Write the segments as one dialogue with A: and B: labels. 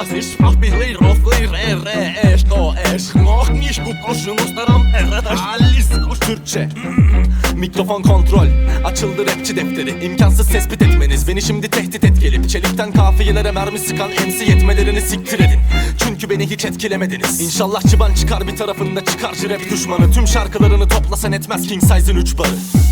A: das ist Rofli, Re, Re, Eş, Do, Eş Noch nicht gut, koşunuz daram, Eradaş, Alice, kuş Türkçe Mikrofon kontrol Açıldı rapçi defteri İmkansız tespit etmeniz Beni şimdi tehdit et gelip Çelikten kafiyelere mermi sıkan MC yetmelerini siktir edin. Çünkü beni hiç etkilemediniz. İnşallah çıban çıkar bir tarafında çıkarcı rap düşmanı. Tüm şarkılarını toplasan etmez King Size'ın üç barı. İşlemediğim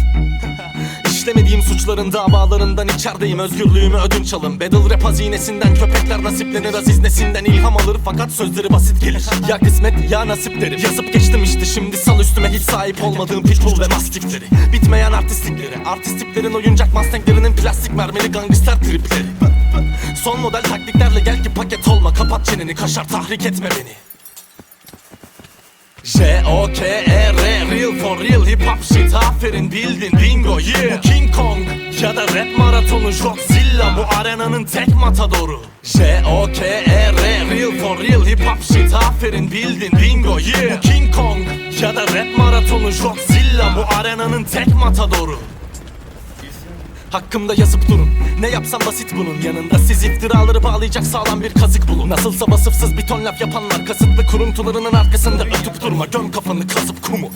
A: suçların davalarından içerideyim. Özgürlüğümü ödünç alın Battle rap hazinesinden köpekler nasiplenir. Aziz nesinden ilham alır. Fakat sözleri basit gelir. Ya kısmet ya nasip derim. Yazıp geçtim işte. Şimdi sal üstüme hiç sahip olmadığım pitbull ve mastikleri. Bitmeyen artistlikleri. Artistliklerin oyuncak mustanglerinin plastik mermili gangster tripleri. Son model taktiklerle gel ki paket olma. Kapat çeneni. Kaşar tahrik etme beni. J-O-K-E-R Real for real hip hop shit. Aferin bildin. Bingo yeah. Bu King Kong ya da rap maratonu Godzilla Bu arenanın tek matadoru. J-O-K-E-R Real for real hip hop shit Aferin bildin bingo yeah. Bu King Kong ya da rap maratonu Godzilla Bu arenanın tek matadoru. Hakkımda yazıp durun Ne yapsam basit bunun yanında Siz iftiraları bağlayacak sağlam bir kazık bulun. Nasılsa vasıfsız bir ton laf yapanlar Kasıtlı kuruntularının arkasında ötüp durma. Göm kafanı kazıp kumu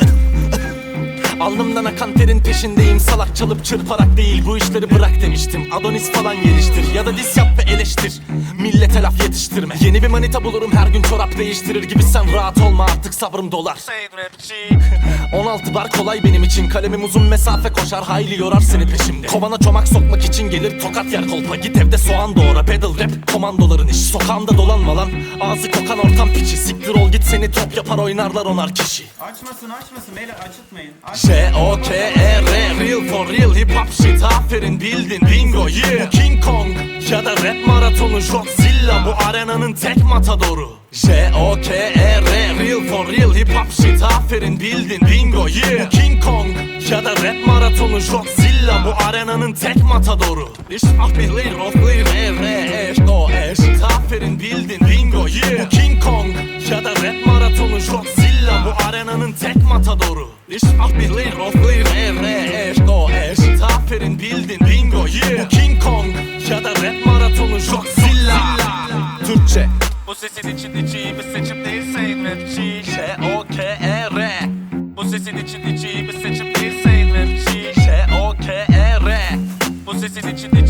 A: Alnımdan akan terin peşindeyim. Salak çalıp çırparak değil bu işleri bırak demiştim. Adonis falan geliştir. Ya da dis yap ve eleştir Millete laf yetiştirme. Yeni bir manita bulurum her gün çorap değiştirir gibi. Sen rahat olma artık sabrım dolar. 16 bar kolay benim için. Kalemim uzun mesafe koşar hayli yorar seni peşimde. Kovana çomak sokmak için gelir tokat yer kolpa. Git evde soğan doğra battle rap komandoların işi. Sokağımda dolanma lan ağzı kokan ortam piçi. Siktir ol git seni top yapar oynarlar onar kişi.
B: Açmasın açmasın beyler açıtmayın. Aç.
A: J-O-K-E-R Real for real hip hop shit. Aferin bildin bingo yeah. Bu King Kong ya da rap maratonu Godzilla Bu arenanın tek matadoru. J-O-K-E-R Real for real hip hop shit Aferin bildin bingo yeah. Bu King Kong ya da rap maratonu Godzilla Bu arenanın tek matadoru. Ich mach mich leer auf leer re eş do eş Aferin bildin bingo yeah. Bu King Kong ya da rap maratonu Godzilla Bu arenanın tek matadoru. Ich mach mich leer auf leer Bu sesin içindeki bir seçim değil sayın rapçi. K-O-K-E-R Bu sesin içindeki bir seçim değil sayın rapçi. K-O-K-E-R
C: Bu sesin içindeki